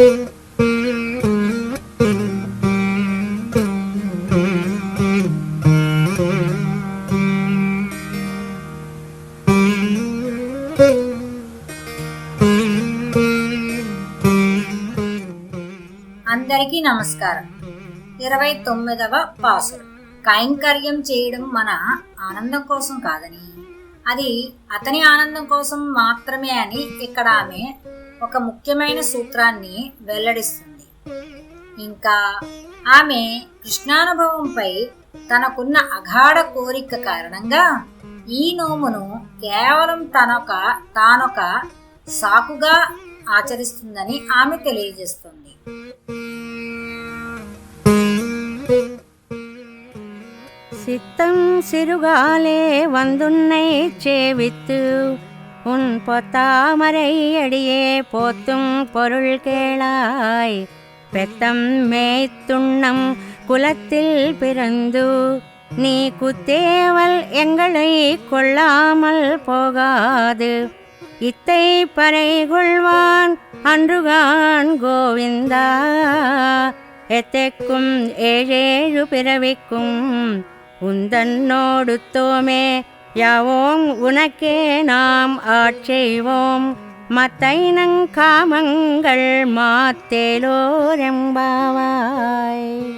అందరికీ నమస్కారం. ఇరవై తొమ్మిదవ పాసుడు. కైంకర్యం చేయడం మన ఆనందం కోసం కాదని అది అతని ఆనందం కోసం మాత్రమే అని ఇక్కడ ఆమె ఒక ముఖ్యమైన సూత్రాన్ని వెల్లడిస్తుంది ఇంకా ఆమె కృష్ణానుభవంపై తనకున్న అగాఢ కోరిక కారణంగా ఈ నోమును కేవలం తనొక తానొక సాకుగా ఆచరిస్తుందని ఆమె తెలియజేస్తుంది சித்தம் சிறுகாலே வந்துன்னை சேவித்து உன் பொத்தாமரை அடியே போத்தும் பொருள் கேளாய். பெத்தம் மேய்த்துண்ணம் குலத்தில் பிறந்து நீ குத்தேவல் எங்களை கொள்ளாமல் போகாது. இத்தை பறை கொள்வான் அன்றுகான் கோவிந்தா. எத்தைக்கும் ஏழேழு பிறவிக்கும் உந்தன்னோடுத்தோமே யாவோம் உனக்கே நாம் ஆட்செய்வோம் மத்தைனங்காமங்கள் மாத்தேலோரெம்பாவாய்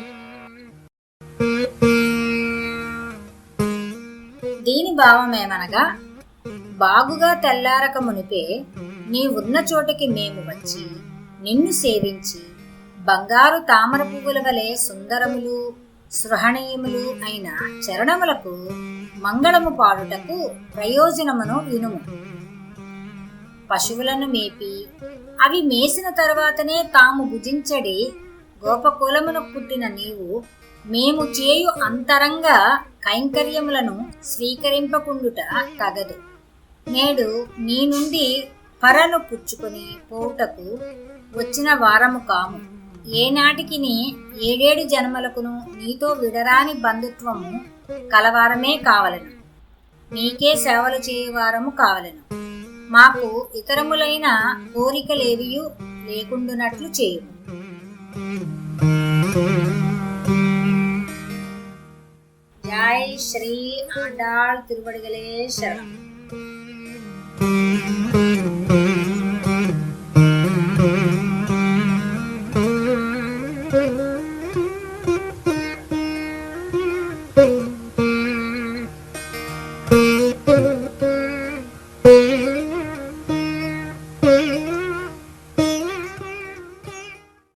దీని భావమేమనగా బాగుగా తెల్లారక మునిపే నీ ఉన్న చోటికి మేము వచ్చి నిన్ను సేవించి బంగారు తామర పువ్వుల వలె సుందరములు సృహణీయములు అయిన చరణములకు మంగళము పాడుటకు ప్రయోజనమును ఇనుము పశువులను మేపి అవి మేసిన తరువాతనే తాము భుజించడి గోపకులమును పుట్టిన నీవు మేము చేయు అంతరంగ కైంకర్యములను స్వీకరింపకుండుట తగదు. నేడు నీ నుండి పరను పుచ్చుకొని పోవుటకు వచ్చిన వారము కాము. ఏనాటికిని ఏడేడు జన్మలకును నీతో విడరాని బంధుత్వము కలవారమే కావలను. నీకే సేవలు చేయవారము కావలను. మాకు ఇతరములైన కోరికలేవియు లేకుండునట్లు చేయు జై శ్రీ ఆండాళ్ తిరువడిగలే శరణం. 兵